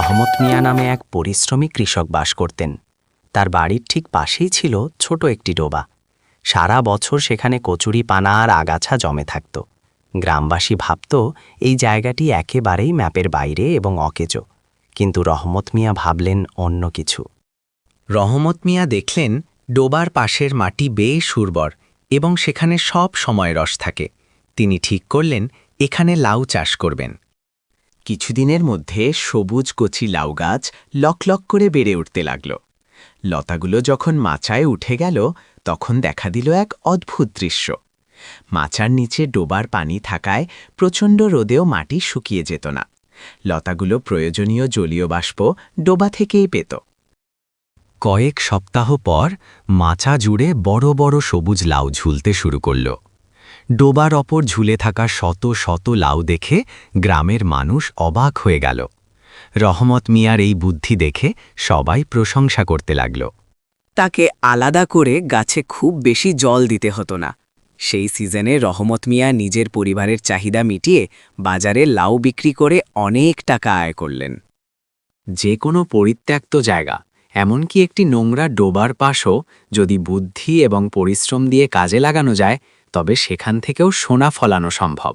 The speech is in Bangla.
রহমত মিয়া নামে এক পরিশ্রমী কৃষক বাস করতেন। তার বাড়ির ঠিক পাশেই ছিল ছোট একটি ডোবা। সারা বছর সেখানে কচুরি, পানা আর আগাছা জমে থাকত। গ্রামবাসী ভাবত, এই জায়গাটি একেবারেই ম্যাপের বাইরে এবং অকেজো। কিন্তু রহমত মিয়া ভাবলেন অন্য কিছু। রহমত মিয়া দেখলেন, ডোবার পাশের মাটি বেশ উর্বর এবং সেখানে সব সময় রস থাকে। তিনি ঠিক করলেন, এখানে লাউ চাষ করবেন। কিছুদিনের মধ্যে সবুজ কচি লাউ গাছ লকলক করে বেড়ে উঠতে লাগল। লতাগুলো যখন মাচায় উঠে গেল, তখন দেখা দিল এক অদ্ভুত দৃশ্য। মাচার নিচে ডোবার পানি থাকায় প্রচণ্ড রোদেও মাটি শুকিয়ে যেত না। লতাগুলো প্রয়োজনীয় জলীয় বাষ্প ডোবা থেকেই পেত। কয়েক সপ্তাহ পর মাচা জুড়ে বড় বড় সবুজ লাউ ঝুলতে শুরু করল। ডোবার অপর ঝুলে থাকা শত শত লাউ দেখে গ্রামের মানুষ অবাক হয়ে গেল। রহমত মিয়ার এই বুদ্ধি দেখে সবাই প্রশংসা করতে লাগল। তাকে আলাদা করে গাছে খুব বেশি জল দিতে হতো না। সেই সিজনে রহমত মিয়া নিজের পরিবারের চাহিদা মিটিয়ে বাজারে লাউ বিক্রি করে অনেক টাকা আয় করলেন। যে কোনো পরিত্যক্ত জায়গা, এমনকি একটি নোংরা ডোবার পাশও যদি বুদ্ধি এবং পরিশ্রম দিয়ে কাজে লাগানো যায় তবে সেখান থেকেও সোনা ফলানো সম্ভব।